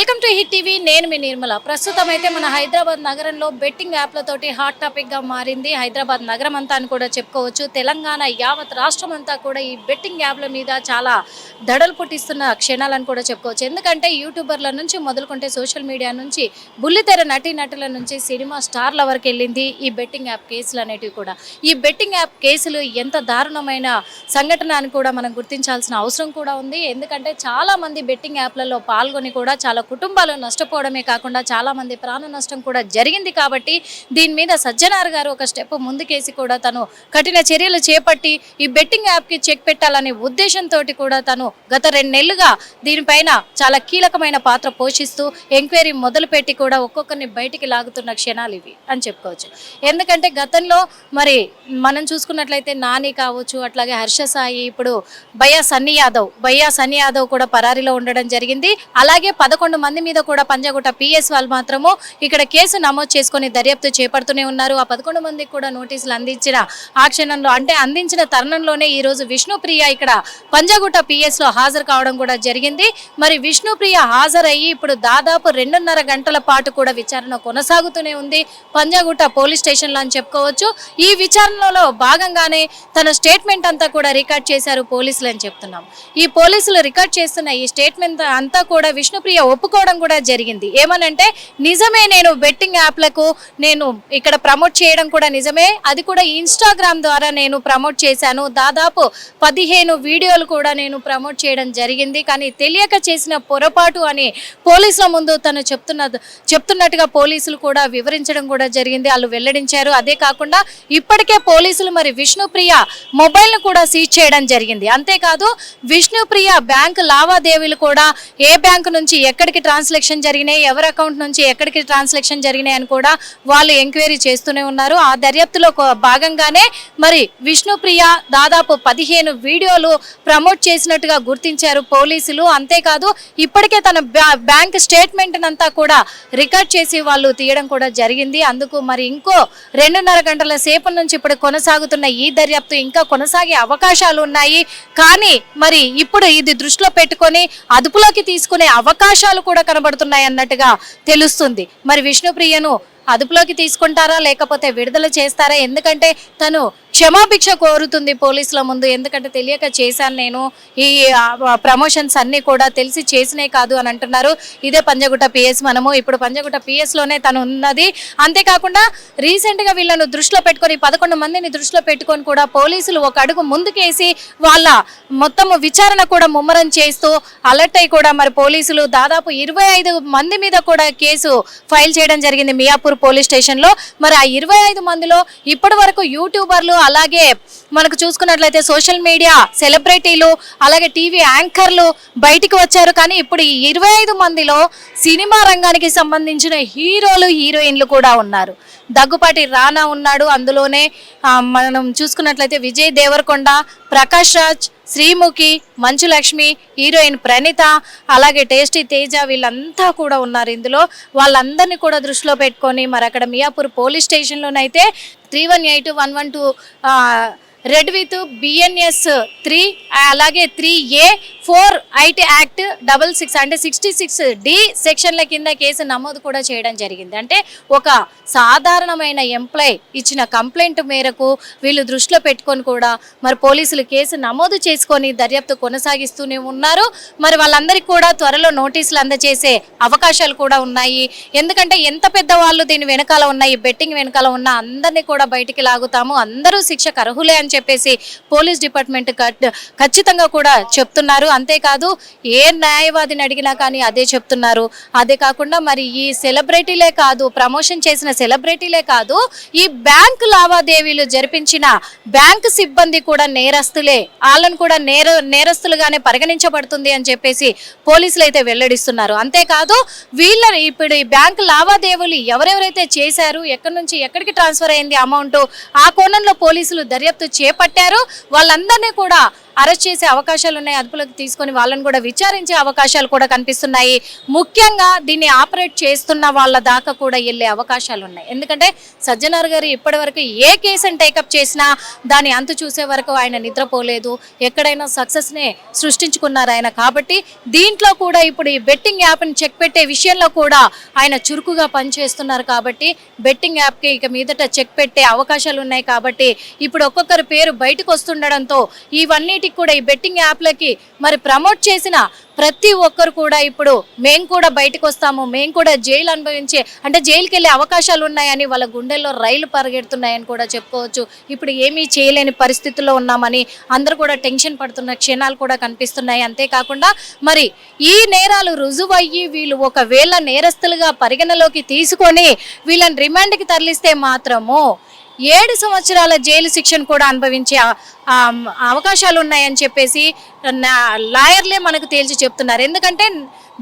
Welcome to hit TV. నేను మీ నిర్మల. ప్రస్తుతం అయితే మన హైదరాబాద్ నగరంలో బెట్టింగ్ యాప్లతోటి హాట్ టాపిక్గా మారింది హైదరాబాద్ నగరం అంతా అని కూడా చెప్పుకోవచ్చు. తెలంగాణ యావత్ రాష్ట్రం అంతా కూడా ఈ బెట్టింగ్ యాప్ల మీద చాలా దడలు పుట్టిస్తున్న క్షణాలని కూడా చెప్పుకోవచ్చు. ఎందుకంటే యూట్యూబర్ల నుంచి మొదలుకుంటే సోషల్ మీడియా నుంచి బుల్లితెర నటీనటుల నుంచి సినిమా స్టార్ల వరకు వెళ్ళింది ఈ బెట్టింగ్ యాప్ కేసులు అనేటివి కూడా. ఈ బెట్టింగ్ యాప్ కేసులు ఎంత దారుణమైన సంఘటన అని కూడా మనం గుర్తించాల్సిన అవసరం కూడా ఉంది. ఎందుకంటే చాలా మంది బెట్టింగ్ యాప్లలో పాల్గొని కూడా చాలా కుటుంబాలు నష్టపోవడమే కాకుండా చాలామంది ప్రాణ నష్టం కూడా జరిగింది కాబట్టి దీని మీద సజ్జనార్ గారు ఒక స్టెప్ ముందుకేసి కూడా తను కఠిన చర్యలు చేపట్టి ఈ బెట్టింగ్ యాప్కి చెక్ పెట్టాలనే ఉద్దేశంతో కూడా తను గత రెండు నెలలుగా దీనిపైన చాలా కీలకమైన పాత్ర పోషిస్తూ ఎంక్వైరీ మొదలుపెట్టి కూడా ఒక్కొక్కరిని బయటికి లాగుతున్న క్షణాలు ఇవి అని చెప్పుకోవచ్చు. ఎందుకంటే గతంలో మరి మనం చూసుకున్నట్లయితే నాని కావచ్చు అట్లాగే హర్ష సాయి ఇప్పుడు భయ్యా సన్నీ యాదవ్ భయ్యా సన్నీ యాదవ్ కూడా పరారీలో ఉండడం జరిగింది. అలాగే పదకొండు మంది మీద కూడా పంజాగుట్ట పిఎస్ వాళ్ళు మాత్రము ఇక్కడ కేసు నమోదు చేసుకొని దర్యాప్తు చేపడుతూనే ఉన్నారు. ఆ పదకొండు మందికి కూడా నోటీసులు అందించిన ఆ క్షణంలో అంటే అందించిన తరుణంలోనే ఈ రోజు విష్ణుప్రియ ఇక్కడ పంజాగుట్ట పిఎస్లో హాజరు కావడం కూడా జరిగింది. మరి విష్ణుప్రియ హాజరయ్యి ఇప్పుడు దాదాపు రెండున్నర గంటల పాటు కూడా విచారణ కొనసాగుతూనే ఉంది. పంజాగుట్ట పోలీస్ స్టేషన్లో అని చెప్పుకోవచ్చు. ఈ విచారణలో భాగంగానే తన స్టేట్మెంట్ అంతా కూడా రికార్డ్ చేశారు పోలీసులు అని చెప్తున్నాం. ఈ పోలీసులు రికార్డ్ చేస్తున్న ఈ స్టేట్మెంట్ అంతా కూడా విష్ణుప్రియ చెప్పుకోవడం కూడా జరిగింది. ఏమనంటే నిజమే నేను బెట్టింగ్ యాప్లకు నేను ఇక్కడ ప్రమోట్ చేయడం కూడా నిజమే. అది కూడా ఇన్స్టాగ్రామ్ ద్వారా నేను ప్రమోట్ చేశాను. దాదాపు పదిహేను వీడియోలు కూడా నేను ప్రమోట్ చేయడం జరిగింది. కానీ తెలియక చేసిన పొరపాటు అని పోలీసుల ముందు తను చెప్తున్న చెప్తున్నట్టుగా పోలీసులు కూడా వివరించడం కూడా జరిగింది. వాళ్ళు వెల్లడించారు. అదే కాకుండా ఇప్పటికే పోలీసులు మరి విష్ణుప్రియ మొబైల్ను కూడా సీజ్ చేయడం జరిగింది. అంతేకాదు విష్ణుప్రియ బ్యాంక్ లావాదేవీలు కూడా ఏ బ్యాంకు నుంచి ఎక్కడికి ట్రాన్స్లేషన్ జరిగినాయి ఎవరి అకౌంట్ నుంచి ఎక్కడికి ట్రాన్సాక్షన్ జరిగినాయి అని కూడా వాళ్ళు ఎంక్వైరీ చేస్తూనే ఉన్నారు. ఆ దర్యాప్తులో భాగంగానే మరి విష్ణుప్రియ దాదాపు పదిహేను వీడియోలు ప్రమోట్ చేసినట్టుగా గుర్తించారు పోలీసులు. అంతేకాదు ఇప్పటికే తన బ్యాంక్ స్టేట్మెంట్ అంతా కూడా రికార్డ్ చేసి వాళ్ళు తీయడం కూడా జరిగింది. అందుకు మరి ఇంకో రెండున్నర గంటల సేపు నుంచి ఇప్పుడు కొనసాగుతున్న ఈ దర్యాప్తు ఇంకా కొనసాగే అవకాశాలు ఉన్నాయి. కానీ మరి ఇప్పుడు ఇది దృష్టిలో పెట్టుకొని అదుపులోకి తీసుకునే అవకాశాలు కూడా కనబడుతున్నాయి అన్నట్టుగా తెలుస్తుంది. మరి విష్ణుప్రియను అదుపులోకి తీసుకుంటారా? లేకపోతే విడుదల చేస్తారా? ఎందుకంటే తను క్షమాభిక్ష కోరుతుంది పోలీసుల ముందు. ఎందుకంటే తెలియక చేశాను నేను. ఈ ప్రమోషన్స్ అన్నీ కూడా తెలిసి చేసినే కాదు అని అంటున్నారు. ఇదే పంజగుట్ట పిఎస్ మనము. ఇప్పుడు పంజగుట్ట పిఎస్లోనే తను ఉన్నది. అంతేకాకుండా రీసెంట్గా వీళ్ళను దృష్టిలో పెట్టుకొని పదకొండు మందిని దృష్టిలో పెట్టుకొని కూడా పోలీసులు ఒక అడుగు ముందుకేసి వాళ్ళ మొత్తం విచారణ కూడా ముమ్మరం చేస్తూ అలర్ట్ అయి కూడా మరి పోలీసులు దాదాపు ఇరవై ఐదు మంది మీద కూడా కేసు ఫైల్ చేయడం జరిగింది మియాపూర్ పోలీస్ స్టేషన్లో మరి ఆ ఇరవై ఐదు మందిలో ఇప్పటి వరకు యూట్యూబర్లు అలాగే మనకు చూసుకున్నట్లయితే సోషల్ మీడియా సెలబ్రిటీలు అలాగే టీవీ యాంకర్లు బయటికి వచ్చారు. కానీ ఇప్పుడు ఈ ఇరవై ఐదు మందిలో సినిమా రంగానికి సంబంధించిన హీరోలు హీరోయిన్లు కూడా ఉన్నారు. దగ్గుపాటి రానా ఉన్నాడు. అందులోనే మనం చూసుకున్నట్లయితే విజయ్ దేవరకొండ ప్రకాష్ రాజ్ శ్రీముఖి మంచు లక్ష్మి హీరోయిన్ ప్రణీత అలాగే టేస్టీ తేజ వీళ్ళంతా కూడా ఉన్నారు ఇందులో. వాళ్ళందరినీ కూడా దృష్టిలో పెట్టుకొని మరి అక్కడ Miyapur police స్టేషన్లోనైతే three one eight one one two read with BNS three అలాగే three A four IT act double six అంటే సిక్స్టీ సిక్స్ డి సెక్షన్ల కింద కేసు నమోదు కూడా చేయడం జరిగింది. అంటే ఒక సాధారణమైన ఎంప్లాయ్ ఇచ్చిన కంప్లైంట్ మేరకు వీళ్ళు దృష్టిలో పెట్టుకొని కూడా మరి పోలీసులు కేసు నమోదు చేసుకొని దర్యాప్తు కొనసాగిస్తూనే ఉన్నారు. మరి వాళ్ళందరికీ కూడా త్వరలో నోటీసులు అందజేసే అవకాశాలు కూడా ఉన్నాయి. ఎందుకంటే ఎంత పెద్ద వాళ్ళు దీని వెనకాల ఉన్నాయి బెట్టింగ్ వెనకాల ఉన్న అందరినీ కూడా బయటికి లాగుతాము. అందరూ శిక్షకు అర్హులే అని చెప్పేసి పోలీస్ డిపార్ట్మెంట్ ఖచ్చితంగా కూడా చెప్తున్నారు. అంతేకాదు ఏ న్యాయవాదిని అడిగినా కానీ అదే చెప్తున్నారు. అదే కాకుండా మరి ఈ సెలబ్రిటీలే కాదు ప్రమోషన్ చేసిన సెలబ్రిటీలే కాదు ఈ బ్యాంక్ లావాదేవీలు జరిపించిన బ్యాంక్ సిబ్బంది కూడా నేరస్తులే. వాళ్ళను కూడా నేర నేరస్తులుగానే పరిగణించబడుతుంది అని చెప్పేసి పోలీసులు అయితే వెల్లడిస్తున్నారు. అంతేకాదు వీళ్ళని ఇప్పుడు ఈ బ్యాంక్ లావాదేవీలు ఎవరెవరైతే చేశారు ఎక్కడి నుంచి ఎక్కడికి ట్రాన్స్ఫర్ అయింది అమౌంట్ ఆ కోణంలో పోలీసులు దర్యాప్తు చేపట్టారు. వాళ్ళందరినీ కూడా అరెస్ట్ చేసే అవకాశాలు ఉన్నాయి. అదుపులోకి తీసుకొని వాళ్ళని కూడా విచారించే అవకాశాలు కూడా కనిపిస్తున్నాయి. ముఖ్యంగా దీన్ని ఆపరేట్ చేస్తున్న వాళ్ళ దాకా కూడా వెళ్ళే అవకాశాలు ఉన్నాయి. ఎందుకంటే సజ్జనార్ గారు ఇప్పటి ఏ కేసును టేకప్ చేసినా దాని అంతు చూసే వరకు ఆయన నిద్రపోలేదు. ఎక్కడైనా సక్సెస్నే సృష్టించుకున్నారు ఆయన కాబట్టి దీంట్లో కూడా ఇప్పుడు ఈ బెట్టింగ్ యాప్ని చెక్ పెట్టే విషయంలో కూడా ఆయన చురుకుగా పనిచేస్తున్నారు కాబట్టి బెట్టింగ్ యాప్కి ఇక మీదట చెక్ పెట్టే అవకాశాలు ఉన్నాయి కాబట్టి ఇప్పుడు ఒక్కొక్కరి పేరు బయటకు వస్తుండడంతో ఇవన్నిటికి కూడా ఈ బెట్టింగ్ యాప్లకి మరి ప్రమోట్ చేసిన ప్రతి ఒక్కరు కూడా ఇప్పుడు మేము కూడా బయటకు వస్తాము మేము కూడా జైలు అనుభవించే అంటే జైలుకి వెళ్ళే అవకాశాలు ఉన్నాయని వాళ్ళ గుండెల్లో రైలు పరిగెడుతున్నాయని కూడా చెప్పుకోవచ్చు. ఇప్పుడు ఏమీ చేయలేని పరిస్థితుల్లో ఉన్నామని అందరూ కూడా టెన్షన్ పడుతున్న క్షణాలు కూడా కనిపిస్తున్నాయి. అంతేకాకుండా మరి ఈ నేరాలు రుజువయ్యి వీళ్ళు ఒకవేళ నేరస్తులుగా పరిగణలోకి తీసుకొని వీళ్ళని రిమాండ్కి తరలిస్తే మాత్రము ఏడు సంవత్సరాల జైలు శిక్షను కూడా అనుభవించే అవకాశాలు ఉన్నాయని చెప్పేసి నా- లాయర్లే మనకు తేల్చి చెప్తున్నారు. ఎందుకంటే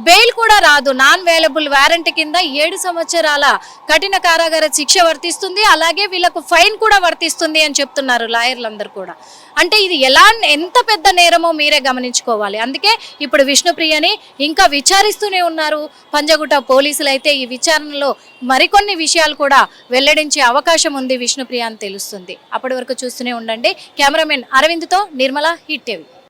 బెయిల్ కూడా రాదు. నాన్ వేలబుల్ వారంటీ కింద ఏడు సంవత్సరాల కఠిన కారాగార శిక్ష వర్తిస్తుంది. అలాగే వీళ్ళకు ఫైన్ కూడా వర్తిస్తుంది అని చెప్తున్నారు లాయర్లందరూ కూడా. అంటే ఇది ఎలా ఎంత పెద్ద నేరమో మీరే గమనించుకోవాలి. అందుకే ఇప్పుడు విష్ణుప్రియని ఇంకా విచారిస్తూనే ఉన్నారు. పంజగుట్ట పోలీసులు అయితే ఈ విచారణలో మరికొన్ని విషయాలు కూడా వెల్లడించే అవకాశం ఉంది విష్ణుప్రియ అని తెలుస్తుంది. అప్పటి వరకు చూస్తూనే ఉండండి. Cameraman అరవింద్తో Nirmala Hit TV.